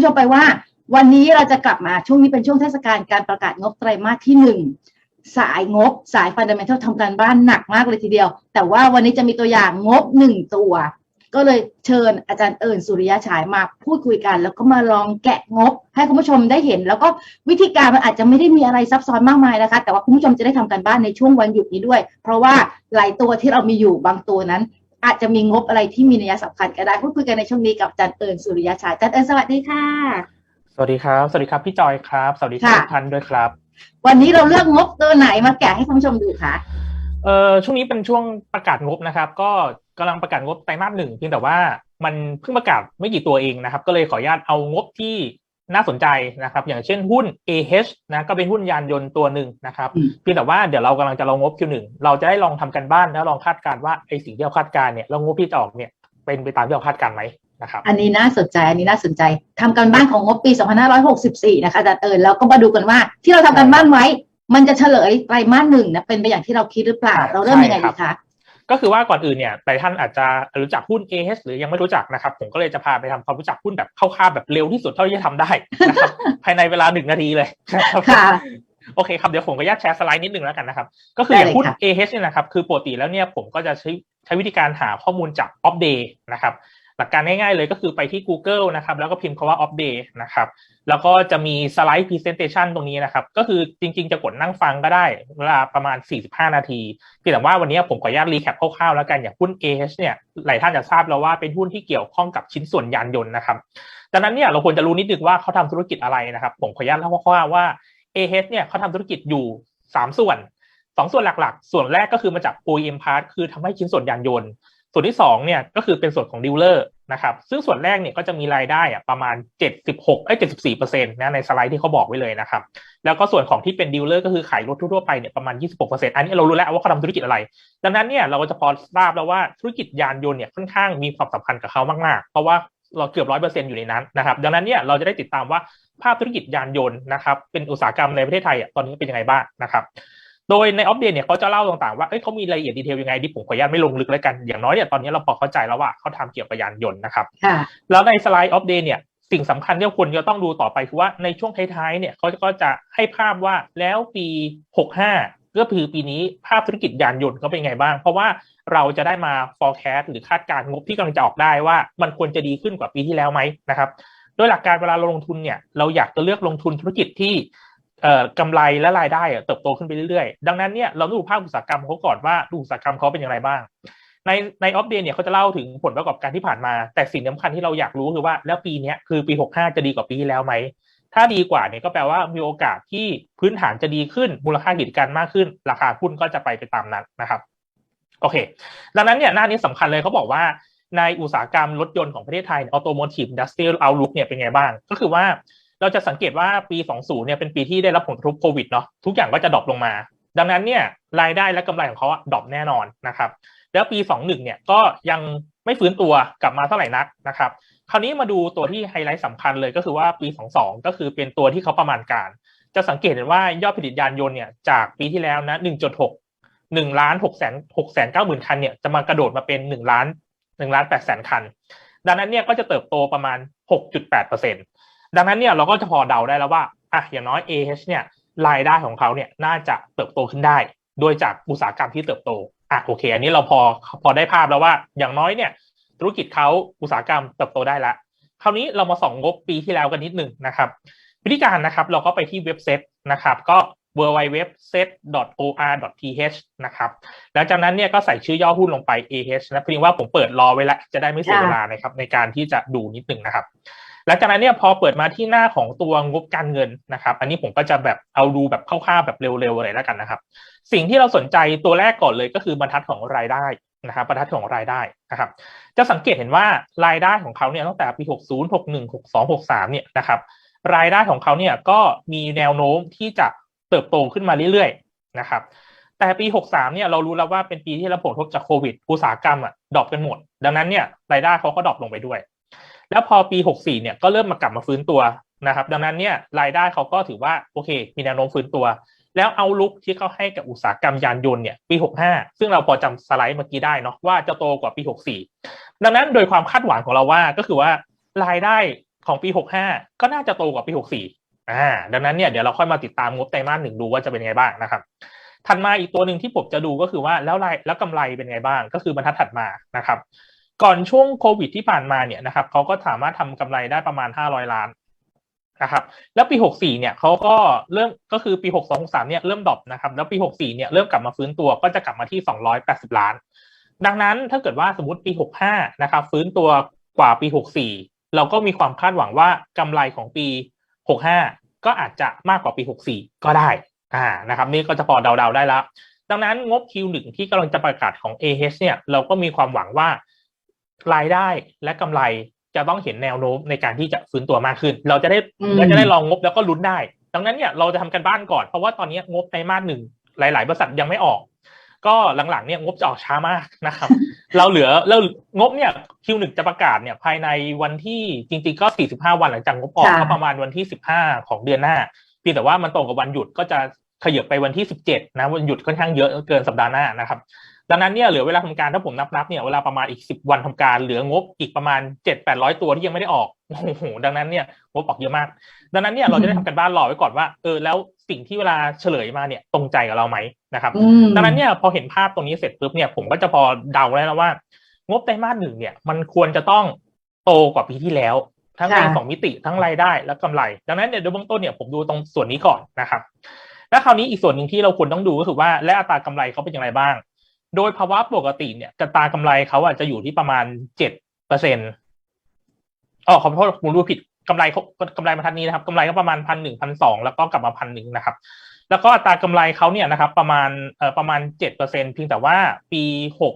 ผู้ชมไปว่าวันนี้เราจะกลับมาช่วงนี้เป็นช่วงเทศกาลการประกาศงบไตรมาสที่หนึ่งสายงบสายฟันเดเมนทัลทำการบ้านหนักมากเลยทีเดียว แต่ว่าวันนี้จะมีตัวอย่างงบหนึ่งตัว ก็เลยเชิญอาจารย์เอิญสุริยะฉายมาพูดคุยกัน แล้วก็มาลองแกะงบ ให้คุณผู้ชมได้เห็น แล้วก็วิธีการมันอาจจะไม่ได้มีอะไรซับซ้อนมากมายนะคะ แต่ว่าคุณผู้ชมจะได้ทำการบ้านในช่วงวันหยุดนี้ด้วย เพราะว่าหลายตัวที่เรามีอยู่บางตัวนั้น อาจจะมีงบอะไรที่มีนัยสำคัญก็ได้พูดคุยกันในช่วงนี้กับอาจารย์เอิญสุริยะฉายอาจารย์เอิญสวัสดีค่ะ สวัสดีครับ สวัสดีครับพี่จอยครับ สวัสดีค่ะทุกท่านด้วยครับ วันนี้เราเลือกงบตัวไหนมาแกะให้คุณผู้ชมดูคะเอ่อช่วงนี้เป็นช่วงประกาศงบนะครับ ก็กำลังประกาศงบไตรมาสหนึ่งเพียงแต่ว่ามันเพิ่งประกาศไม่กี่ตัวเองนะครับ ก็เลยขออนุญาตเอางบที่ น่าสนใจนะครับ อย่างเช่นหุ้น AH นะก็เป็นหุ้นยานยนต์ตัวหนึ่งนะครับอืมเพียงแต่ว่าเดี๋ยวเรากำลังจะลองงบ Q1 เราจะได้ลองทำกันบ้านแล้วลองคาดการณ์ว่าไอสิ่งที่เราคาดการณ์เนี่ยแล้วงบที่จะออกเนี่ยเป็นไปตามที่เราคาดการณ์ไหมนะครับอันนี้น่าสนใจอันนี้น่าสนใจทำการบ้านของงบปี 2564 นะคะอาจารย์เอิญแล้วก็มาดูกันว่าที่เราทำการบ้านไว้ มันจะเฉลยไตรมาสหนึ่งนะเป็นไปอย่างที่เราคิดหรือเปล่า เราเริ่มยังไงดีคะ ก็คือว่าก่อนอื่นเนี่ยแต่ท่านอาจจะรู้จักหุ้น AH หรือยังไม่รู้จักนะครับ ผมก็เลยจะพาไปทำความรู้จักหุ้นแบบคร่าวๆแบบเร็วที่สุดเท่าที่จะทำได้นะครับภายในเวลาหนึ่งนาทีเลยนะครับค่ะโอเคครับ เดี๋ยวผมก็ญาตแชร์สไลด์นิดนึงแล้วกันนะครับ ก็คือได้อเลยย่างหุ้นค่ะ AH เนี่ยนะครับ คือปกติแล้วเนี่ยผมก็จะใช้ใช้วิธีการหาข้อมูลจาก Off Day นะครับห ลักการง่ายๆเลยก็คือไปที่ Google นะครับ แล้วก็พิมพ์คำว่า Off Day นะครับ แล้วก็จะมีสไลด์ Presentation ตรงนี้นะครับ ก็คือจริงๆจะกดนั่งฟังก็ได้เวลาประมาณ 45 นาทีเพียงแต่ว่าวันนี้ผมขออนุญาตรีแคปคร่าวๆแล้วกันอย่างหุ้น AH เนี่ยหลายท่านจะทราบแล้วว่าเป็นหุ้นที่เกี่ยวข้องกับชิ้นส่วนยานยนต์นะครับดังนั้นเนี่ยเราควรจะรู้นิดนึงว่าเขาทำธุรกิจอะไรนะครับ ผมขออนุญาตเล่าคร่าวๆว่า AH เนี่ยเขาทำธุรกิจอยู่ 3 ส่วน 2 ส่วนหลักๆ ส่วนแรกก็คือมาจาก OEM part คือทำให้ชิ้นส่วนยานยนต์ ส่วนที่2เนี่ยก็คือเป็นส่วนของดีลเลอร์นะครับซึ่งส่วนแรกเนี่ยก็จะมีรายได้อะประมาณ 76เอ้ย74เปอร์เซ็นต์นะในสไลด์ที่เขาบอกไว้เลยนะครับแล้วก็ส่วนของที่เป็นดีลเลอร์ก็คือขายรถทั่วไปเนี่ยประมาณ 26เปอร์เซ็นต์อันนี้เรารู้แล้วว่าเขาทำธุรกิจอะไร ดังนั้นเนี่ยเราก็จะพอทราบแล้วว่าธุรกิจยานยนต์เนี่ยค่อนข้างมีความสำคัญกับเขามากๆ เพราะว่าเราเกือบร้อยเปอร์เซ็นต์อยู่ในนั้นนะครับดังนั้นเนี่ยเราจะได้ติดตามว่าภาพธุรกิจยานยนต์นะครับเป็นอุตสาหกรรมในประเทศไทยอะตอนนี้เป็นยังไงบ้างนะครับ โดยในอัปเดตเนี่ยเขาจะเล่าต่างๆว่าเอ้ยเขามีรายละเอียดดีเทลยังไงที่ผมขออนุญาตไม่ลงลึกแล้วกันอย่างน้อยเนี่ยตอนนี้เราพอเข้าใจแล้วว่าเขาทำเกี่ยวกับยานยนต์นะครับค่ะแล้วในสไลด์อัปเดตเนี่ยสิ่งสำคัญที่ควรจะต้องดูต่อไปคือว่าในช่วงท้ายๆเนี่ยเขาก็จะให้ภาพว่าแล้วปี 65 ก็คือปีนี้ภาพธุรกิจยานยนต์เขาเป็นยังไงบ้าง เพราะว่าเราจะได้มา forecast หรือคาดการณ์งบที่กำลังจะออกได้ว่ามันควรจะดีขึ้นกว่าปีที่แล้วไหมนะครับโดยหลักการเวลาเราลงทุนเนี่ยเราอยากจะเลือกลงทุนธุรกิจที่ เอ่อกำไรและรายได้อะเติบโตขึ้นไปเรื่อยๆ ดังนั้นเนี่ยเราดูภาพอุตสาหกรรมเขาก่อนว่าอุตสาหกรรมเขาเป็นอย่างไรบ้าง ในในออฟเดเนี่ยเขาจะเล่าถึงผลประกอบการที่ผ่านมา แต่สิ่งสำคัญที่เราอยากรู้คือว่าแล้วปีนี้คือปี 65 จะดีกว่าปีที่แล้วไหม ถ้าดีกว่าเนี่ยก็แปลว่ามีโอกาสที่พื้นฐานจะดีขึ้น มูลค่ากิจการมากขึ้น ราคาหุ้นก็จะไปไปตามนั้นนะครับโอเค ดังนั้นเนี่ยหน้านี้สำคัญเลยเขาบอกว่าในอุตสาหกรรมรถยนต์ของประเทศไทย Automotive Industrial Outlook เนี่ยเป็นไงบ้าง ก็คือว่า เราจะสังเกตว่าปี 20 เนี่ยเป็นปีที่ได้รับผลกระทบโควิดเนาะทุกอย่างก็จะดรอปลงมา ดังนั้นเนี่ยรายได้และกำไรของเขาดรอปแน่นอนนะครับแล้วปี 21 เนี่ยก็ยังไม่ฟื้นตัวกลับมาเท่าไหร่นักนะครับคราวนี้มาดูตัวที่ไฮไลท์สำคัญเลยก็คือว่าปี 22 ก็คือเป็นตัวที่เขาประมาณการ จะสังเกตเห็นว่ายอดผลิตยานยนต์เนี่ยจากปีที่แล้วนะ 1.6 1ล้าน6แสน6แสน9หมื่นคันเนี่ยจะมากระโดดมาเป็น1ล้าน1ล้าน8แสนคัน ดังนั้นเนี่ยก็จะเติบโตประมาณ 6.8เปอร์เซ็นต์ ดังนั้นเนี่ยเราก็จะพอเดาได้แล้วว่าอะอย่างน้อย AH เนี่ยรายได้ของเขาเนี่ยน่าจะเติบโตขึ้นได้ โดยจากอุตสาหกรรมที่เติบโตอะโอเค อันนี้เราพอพอได้ภาพแล้วว่า อย่างน้อยเนี่ย ธุรกิจเขาอุตสาหกรรมเติบโตได้ล้วคราวนี้เรามาส่องงบปีที่แล้วกันนิดหนึ่งนะครับ วิธีการนะครับเราก็ไปที่เว็บเซตนะครับ ก็ w w w s e t o r t h นะครับแล้วจากนั้นเนี่ยก็ใส่ชื่อย่อหุ้นลงไป AH นะเพียงว่าผมเปิดรอไว้แล้วจะได้ไม่เสียเวลานะครับในการที่จะดูนิดหนึ่งนะครับ หลังจากนั้นเนี่ยพอเปิดมาที่หน้าของตัวงบการเงินนะครับ อันนี้ผมก็จะแบบเอาดูแบบคร่าวๆแบบเร็วๆเลยแล้วกันนะครับ สิ่งที่เราสนใจตัวแรกก่อนเลยก็คือบรรทัดของรายได้นะครับบรรทัดของรายได้นะครับ จะสังเกตเห็นว่ารายได้ของเขาเนี่ยตั้งแต่ปี 60 61 62 63 เนี่ยนะครับรายได้ของเขาเนี่ยก็มีแนวโน้มที่จะเติบโตขึ้นมาเรื่อยๆนะครับแต่ปี 63 เนี่ยเรารู้แล้วว่าเป็นปีที่รับผลกระทบจากโควิด อุตสาหกรรมอะดรอปกันหมด ดังนั้นเนี่ยรายได้เขาก็ดรอปลงไปด้วย แล้วพอปี 64 เนี่ยก็เริ่มมากลับมาฟื้นตัวนะครับ ดังนั้นเนี่ยรายได้เขาก็ถือว่าโอเค มีแนวโน้มฟื้นตัว แล้วเอาลุกที่เขาให้กับอุตสาหกรรมยานยนต์เนี่ยปี 65 ซึ่งเราพอจำสไลด์เมื่อกี้ได้เนาะว่าจะโตกว่าปี 64 ดังนั้นโดยความคาดหวังของเราว่าก็คือว่ารายได้ของปี 65 ก็น่าจะโตกว่าปี 64 อ่า ดังนั้นเนี่ยเดี๋ยวเราค่อยมาติดตามงบไตรมาสหนึ่งดูว่าจะเป็นไงบ้างนะครับถัดมาอีกตัวหนึ่งที่ผมจะดูก็คือว่าแล้วรายแล้วกำไรเป็นไงบ้างก็คือบรรทัดถัดมานะครับ ก่อนช่วงโควิดที่ผ่านมาเนี่ยนะครับเขาก็สามารถทำกำไรได้ประมาณ 500 ล้านนะครับแล้วปี 64 เนี่ยเขาก็เริ่มก็คือปี 62 63 เนี่ยเริ่มดรอปนะครับแล้วปี 64 เนี่ยเริ่มกลับมาฟื้นตัวก็จะกลับมาที่ 280 ล้าน ดังนั้นถ้าเกิดว่าสมมติปี 65 นะครับฟื้นตัวกว่าปี 64 เราก็มีความคาดหวังว่ากำไรของปี 65 ก็อาจจะมากกว่าปี 64 ก็ได้อ่านะครับนี่ก็จะพอเดาๆได้แล้ว ดังนั้นงบ Q1 ที่กำลังจะประกาศของ AH เนี่ยเราก็มีความหวังว่า รายได้และกำไรจะต้องเห็นแนวโน้มในการที่จะฟื้นตัวมากขึ้น เราจะได้อืมเราจะได้ลองงบแล้วก็ลุ้นได้ ดังนั้นเนี่ยเราจะทำกันบ้านก่อนเพราะว่าตอนนี้งบไตรมาสหนึ่งหลาย ๆ บริษัทยังไม่ออก ก็หลังๆเนี่ยงบจะออกช้ามากนะครับ เราเหลือเรางบเนี่ย Q1 จะประกาศเนี่ยภายในวันที่จริง ๆ ก็ 45 วันหลังจากงบออกค่ะก็ประมาณวันที่ 15 ของเดือนหน้าเพียงแต่ว่ามันตรงกับวันหยุดก็จะขยับไปวันที่ 17 นะวันหยุดค่อนข้างเยอะเกินสัปดาห์หน้านะครับ ดังนั้นเนี่ยเหลือเวลาทำการถ้าผมนับนับๆเนี่ยเวลาประมาณอีก10วันทำการเหลืองบอีกประมาณ7-800ตัวที่ยังไม่ได้ออกโอ้โหดังนั้นเนี่ยงบออกเยอะมาก ดังนั้นเนี่ยเราจะได้ทำกันบ้านรอไว้ก่อนว่าเออแล้วสิ่งที่เวลาเฉลยมาเนี่ยตรงใจกับเราไหมนะครับอืมดังนั้นเนี่ยพอเห็นภาพตรงนี้เสร็จปุ๊บเนี่ยผมก็จะพอเดาได้แล้วว่า งบไตรมาสหนึ่งเนี่ยมันควรจะต้องโตกว่าปีที่แล้วทั้งในค่ะสองมิติทั้งรายได้และกำไร ดังนั้นเนี่ยโดยเบื้องต้นเนี่ยผมดูตรงส่วนนี้ก่อนนะครับ แล้วคราวนี้อีกส่วนหนึ่งที่เราควรต้องดูก็คือว่าและอัตรากำไรเขาเป็นอย่างไรบ้าง โดยภาวะปกติเนี่ยอัตากำไรเขาอาจจะอยู่ที่ประมาณเจ็ดเปอร์เซ็นต์อ๋อขอโทษผมดูผิดกำไรเขากำไรบรรทัดนี้นะครับกำไรก็ประมาณพันหนึ่งพันสองแล้วก็กลับมาพันหนึ่งนะครับ แล้วก็อัตรากำไรเขาเนี่ยนะครับ ประมาณเอ่อประมาณเจ็ดเปอร์เซ็นเพียงแต่ว่าปีหก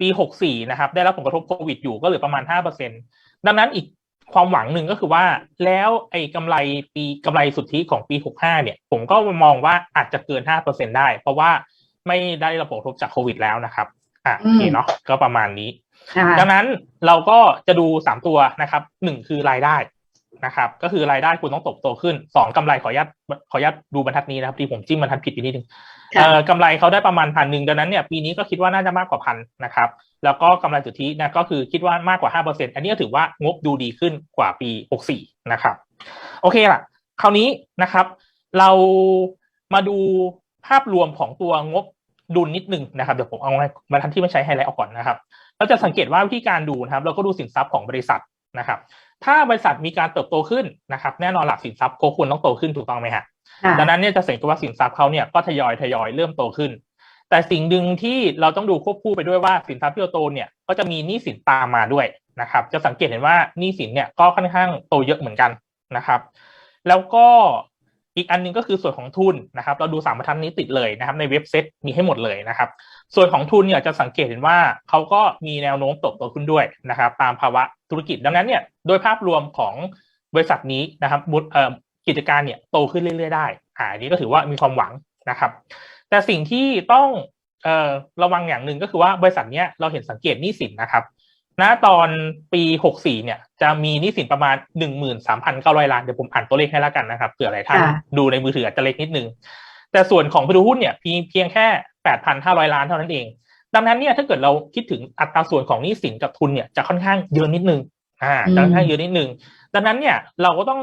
ปีหกสี่นะครับ ได้รับผลกระทบโควิดอยู่ก็เหลือประมาณห้าเปอร์เซ็นดังนั้นอีกความหวังหนึ่งก็คือว่าแล้วไอ้กำไรปีกำไรสุทธิของปีหกห้าเนี่ย ผมก็มองว่าอาจจะเกินห้าเปอร์เซ็นได้ เพราะว่า ไม่ได้รับผลกระทบจากโควิดแล้วนะครับอะโอเคเนาะก็ประมาณนี้ค่ะดังนั้นเราก็จะดูสามตัวนะครับหนึ่งคือรายได้นะครับ ก็คือรายได้คุณต้องเติบโตขึ้นสองกำไรขออนุญาตขออนุญาตดูบรรทัดนี้นะครับที่ผมจิ้มบรรทัดผิดไปนิดนึงค่ะเอ่อกำไรเขาได้ประมาณพันหนึ่งดังนั้นเนี่ยปีนี้ก็คิดว่าน่าจะมากกว่าพันนะครับ แล้วก็กำไรสุทธินะก็คือคิดว่ามากกว่าห้าเปอร์เซ็นอันนี้ก็ถือว่างบดูดีขึ้นกว่าปีหกสี่นะครับ โอเคล่ะ คราวนี้นะครับ เรามาดู ภาพรวมของตัวงบดุลนิดนึงนะครับเดี๋ยวผมเอาบรรทัดที่ไม่ใช้ไฮไลท์ออกก่อนนะครับเราจะสังเกตว่าวิธีการดูนะครับ เราก็ดูสินทรัพย์ของบริษัทนะครับ ถ้าบริษัทมีการเติบโตขึ้นนะครับ แน่นอนหลักสินทรัพย์ก็ควรต้องโตขึ้นถูกต้องไหมฮะค่ะดังนั้นเนี่ยจะสังเกตว่าสินทรัพย์เขาเนี่ยก็ทยอยทยอยเริ่มโตขึ้น แต่สิ่งหนึ่งที่เราต้องดูควบคู่ไปด้วยว่าสินทรัพย์ที่โตเนี่ยก็จะมีหนี้สินตามมาด้วยนะครับ จะสังเกตเห็นว่าหนี้สินเนี่ยก็ค่อนข้างโตเยอะเหมือนกันนะครับ แล้วก็ อีกอันหนึงก็คือส่วนของทุนนะครับเราดูสามบรรทัดนี้ติดเลยนะครับในเว็บเซ็ตมีให้หมดเลยนะครับ ส่วนของทุนเนี่ยจะสังเกตเห็นว่าเขาก็มีแนวโน้มติบโตขึ้นด้วยนะครับ ตามภาวะธุรกิจดังนั้นเนี่ยโดยภาพรวมของบริษัทนี้นะครับมุดกิจการเนี่ยโตขึ้นเรื่อยๆได้อ่านนี้ก็ถือว่ามีความหวังนะครับ แต่สิ่งที่ต้องเอ่อระวังอย่างหนึ่งก็คือว่าบริษัทเนี้ยเราเห็นสังเกตหนี้สินนะครับ ณตอนปี 64 เนี่ย จะมีหนี้สินประมาณ 13,900 ล้าน เดี๋ยวผมอ่านตัวเลขให้แล้วกันนะครับเผื่อหลายท่านค่ะดูในมือถืออาจจะเล็กนิดนึง แต่ส่วนของผู้ถือหุ้นเนี่ยเพียงเพียงแค่ 8,500 ล้านเท่านั้นเอง ดังนั้นเนี่ยถ้าเกิดเราคิดถึงอัตราส่วนของหนี้สินกับทุนเนี่ยจะค่อนข้างเยอะนิดนึง อ่าจะค่อนข้างเยอะนิดนึง ดังนั้นเนี่ยเราก็ต้อง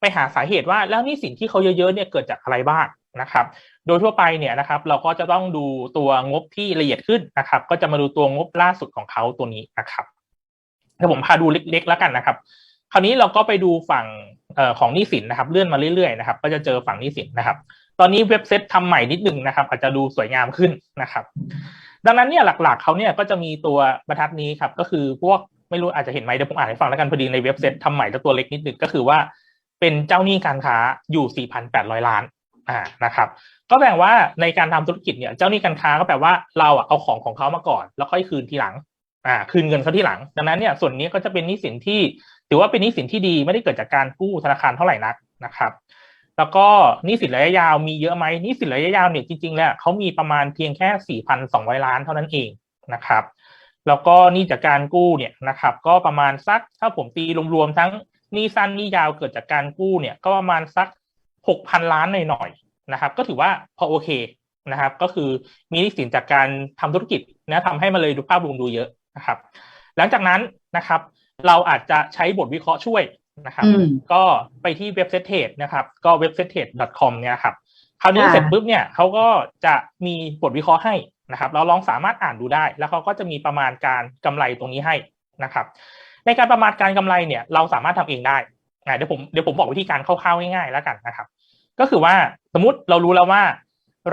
ไปหาสาเหตุว่าแล้วหนี้สินที่เขาเยอะๆเนี่ยเกิดจากอะไรบ้าง นะครับ โดยทั่วไปเนี่ยนะครับเราก็จะต้องดูตัวงบที่ละเอียดขึ้นนะครับ ก็จะมาดูตัวงบล่าสุดของเขาตัวนี้นะครับถ้าผมพาดูเล็กๆแล้วกันนะครับ คราวนี้เราก็ไปดูฝั่งอของหนี้สินนะครับ เลื่อนมาเรื่อยๆนะครับ ก็จะเจอฝั่งหนี้สินนะครับ ตอนนี้เว็บเซตทำใหม่นิดนึงนะครับ อาจจะดูสวยงามขึ้นนะครับ ดังนั้นเนี่ยหลักๆเขาเนี่ยก็จะมีตัวบรรทัดนี้ครับ ก็คือพวกไม่รู้อาจจะเห็นไหมเดี๋ยวผมอ่านให้ฟังแล้วกันพอดีในเว็บเซตทำใหม่แล้วตัวเล็กนิดนึงก็คือว่าเป็นเจ้าหนี้การค้าอยู่ 4,800 ล้าน อ่านะครับ ก็แบ่งว่าในการทำธุรกิจเนี่ยเจ้าหนี้การค้าก็แปลว่าเราอะเอาของของเขามาก่อน แล้วค่อยคืนทีหลังอ่าคืนเงินเขาที่หลัง ดังนั้นเนี่ยส่วนนี้ก็จะเป็นหนี้สินที่ถือว่าเป็นหนี้สินที่ดีไม่ได้เกิดจากการกู้ธนาคารเท่าไหร่นักนะครับ แล้วก็หนี้สินระยะยาวมีเยอะไหมหนี้สินระยะยาวเนี่ยจริงๆแล้วเขามีประมาณเพียงแค่ 4,200 ล้านเท่านั้นเองนะครับ แล้วก็หนี้จากการกู้เนี่ยนะครับ ก็ประมาณสักถ้าผมตีรวมๆทั้งหนี้สั้นหนี้ยาวเกิดจากการกู้เนี่ย ก็ประมาณสัก 6,000ล้านหน่อยๆนะครับ ก็ถือว่าพอโอเคนะครับ ก็คือมีหนี้สินจากการทำธุรกิจนะทำให้มันเลยดูภาพรวมดูเยอะนะครับ หลังจากนั้นนะครับ เราอาจจะใช้บทวิเคราะห์ช่วยนะครับอืมก็ไปที่เว็บเซตเทรดนะครับ ก็เว็บเซตเทรด .com เนี่ยครับคราวนี้ค่ะเสร็จปุ๊บเนี่ยเขาก็จะมีบทวิเคราะห์ให้นะครับ เราลองสามารถอ่านดูได้ แล้วเขาก็จะมีประมาณการกำไรตรงนี้ให้นะครับ ในการประมาณการกำไรเนี่ย เราสามารถทำเองได้ อ่าเดี๋ยวผมเดี๋ยวผมบอกวิธีการคร่าวๆง่ายๆแล้วกันนะครับ ก็คือว่าสมมติเรารู้แล้วว่า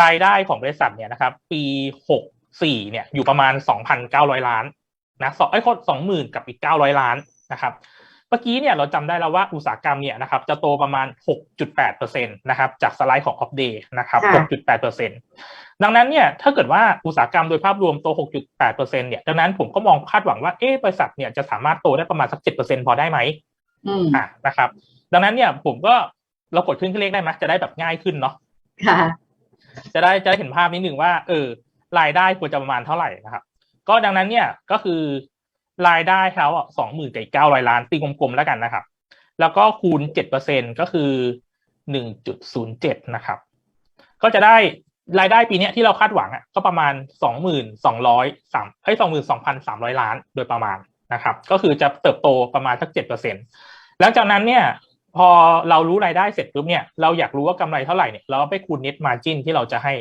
รายได้ของบริษัทเนี่ยนะครับ ปีหกสี่เนี่ยอยู่ประมาณสองพันเก้าร้อยล้านนะสองไอ้คนสองหมื่นกับอีกเก้าร้อยล้านนะครับเมื่อกี้เนี่ยเราจำได้แล้วว่าอุตสาหกรรมเนี่ยนะครับจะโตประมาณ 6.8%นะครับจากสไลด์ของ Off Day นะครับค่ะ6.8%ดังนั้นเนี่ยถ้าเกิดว่าอุตสาหกรรมโดยภาพรวมโต 6.8%เนี่ยดังนั้นผมก็มองคาดหวังว่าเอ๊ะบริษัทเนี่ยจะสามารถโตได้ประมาณสัก 7%พอได้ไหม อืมอะนะครับ ดังนั้นเนี่ยผมก็เรากดขึ้นเลขได้ไหมจะได้แบบง่ายขึ้นเนาะค่ะ จะได้จะได้เห็นภาพนิดหนึ่งว่า เออ รายได้ควรจะประมาณเท่าไหร่นะครับ ก็ดังนั้นเนี่ยก็คือรายได้เขาอะสองหมื่นกับเก้าร้อยล้านตีกลมๆแล้วกันนะครับ แล้วก็คูณเจ็ดเปอร์เซ็นก็คือหนึ่งจุดศูนย์เจ็ดนะครับ ก็จะได้รายได้ปีเนี้ยที่เราคาดหวังอะก็ประมาณสองหมื่นสองร้อยสามเอ้ยสองหมื่นสองพันสามร้อยล้านโดยประมาณ นะครับ ก็คือจะเติบโตประมาณสักเจ็ดเปอร์เซ็นหลังจากนั้นเนี่ยพอเรารู้รายได้เสร็จปุ๊บเนี่ยเราอยากรู้ว่ากำไรเท่าไหร่เนี่ยเราก็ไปคูณ net margin ที่เราจะให้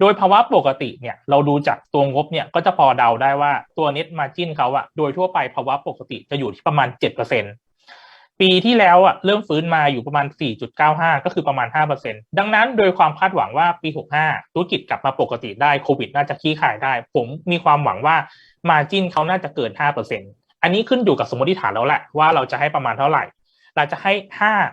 โดยภาวะปกติเนี่ยเราดูจากตัวงบเนี่ยก็จะพอเดาได้ว่าตัว net margin เขาอะโดยทั่วไปภาวะปกติจะอยู่ที่ประมาณ 7% ปีที่แล้วอะเริ่มฟื้นมาอยู่ประมาณ 4.95 ก็คือประมาณ 5%ดังนั้นโดยความคาดหวังว่าปี 65 ธุรกิจกลับมาปกติได้โควิดน่าจะคลี่คลายได้ ผมมีความหวังว่า margin เขาน่าจะเกิน 5%อันนี้ขึ้นอยู่กับสมมติฐานแล้วแหละว่าเราจะให้ประมาณเท่าไหร่ เราจะให้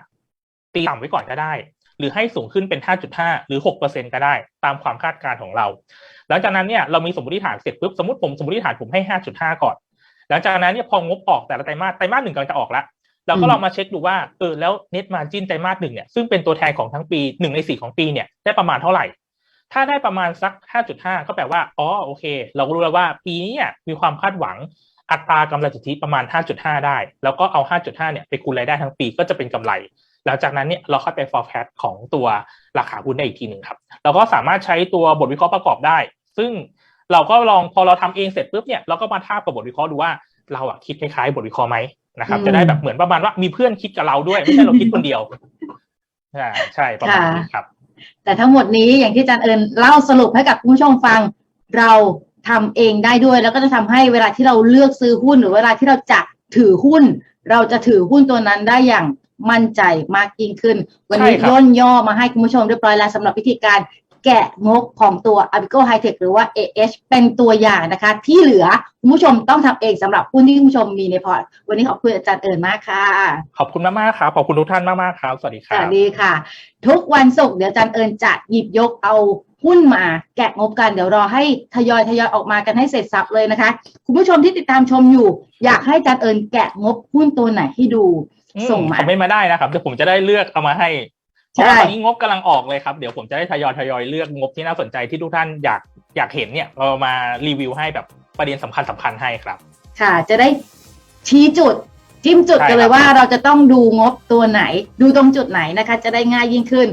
5 ตีต่ำไว้ก่อนก็ได้ หรือให้สูงขึ้นเป็น 5.5 หรือ 6%ก็ได้ ตามความคาดการณ์ของเราหลังจากนั้นเนี่ยเรามีสมมติฐานเสร็จปุ๊บสมมติผมสมมติฐานผมให้ 5.5 ก่อนหลังจากนั้นเนี่ยพองบออกแต่ละไตรมาสไตรมาสหนึ่งกำลังจะออกแล้ว เราก็ลองมาเช็คดูว่าเออแล้ว net margin ไตรมาสหนึ่งเนี่ยซึ่งเป็นตัวแทนของทั้งปีหนึ่งในสี่ของปีเนี่ยได้ประมาณเท่าไหร่ ถ้าได้ประมาณสัก 5.5 ก็แปลว่าอ๋อโอเค เราก็รู้แล้วว่าปีนี้เนี่ยมีความคาดหวังอัตรากำไรสุทธิประมาณ 5.5 ได้ แล้วก็เอา 5.5 เนี่ยไปคูณรายได้ทั้งปีก็จะเป็นกำไร หลังจากนั้นเนี่ยเราค่อยไป forecast ของตัวราคาหุ้นได้อีกทีหนึ่งครับ เราก็สามารถใช้ตัวบทวิเคราะห์ประกอบได้ ซึ่งเราก็ลองพอเราทำเองเสร็จปุ๊บเนี่ยเราก็มาทาบกับบทวิเคราะห์ดูว่า เราอะคิดคล้ายๆบทวิเคราะห์ไหมนะครับอืมจะได้แบบเหมือนประมาณว่ามีเพื่อนคิดกับเราด้วย ไม่ใช่เราคิดคนเดียวอ่าใช่ประมาณนี้ครับ แต่ทั้งหมดนี้อย่างที่อาจารย์เอิญเล่าสรุปให้กับคุณผู้ชมฟังเราทำเองได้ด้วย แล้วก็จะทำให้เวลาที่เราเลือกซื้อหุ้นหรือเวลาที่เราจะถือหุ้น เราจะถือหุ้นตัวนั้นได้อย่างมั่นใจมากยิ่งขึ้น วันนี้ใช่ครับย่นย่อมาให้คุณผู้ชมเรียบร้อยแล้วสำหรับวิธีการ แกะงบของตัว a b i c o High Tech หรือว่า AH เป็นตัวอย่างนะคะ ที่เหลือคุณผู้ชมต้องทำเองสำหรับหุ้นที่คุณผู้ชมมีในพอร์ต วันนี้ขอบคุณอาจารย์เอิญมากค่ะ ขอบคุณมากๆครับ ขอบคุณทุกท่านมากๆครับ สวัสดีคสรับวัสดีค่ะ ทุกวันศุกร์เดี๋ยวอาจารย์เอิญจะหยิบยกเอาหุ้นมาแกะงบกันเดี๋ยวรอให้ทยอยทยอยออกมากันให้เสร็จสับเลยนะคะ คุณผู้ชมที่ติดตามชมอยู่ อยากให้อาจารย์เอิญแกะงบหุ้นตัวไหนให้ดูอืมส่งมาคอมเมนต์มาได้นะครับเดี๋ยวผมจะได้เลือกเอามาให้ เพใช่ราะว่าตอนนี้งบกำลังออกเลยครับ เดี๋ยวผมจะได้ทยอยทยอยเลือกงบที่น่าสนใจที่ทุกท่านอยากอยากเห็นเนี่ยเรามารีวิวให้แบบประเด็นสำคัญสำคัญให้ครับ ค่ะ จะได้ชี้จุดจิ้มจุดกันเลยว่าเราจะต้องดูงบตัวไหน ดูตรงจุดไหนนะคะ จะได้ง่ายยิ่งขึ้น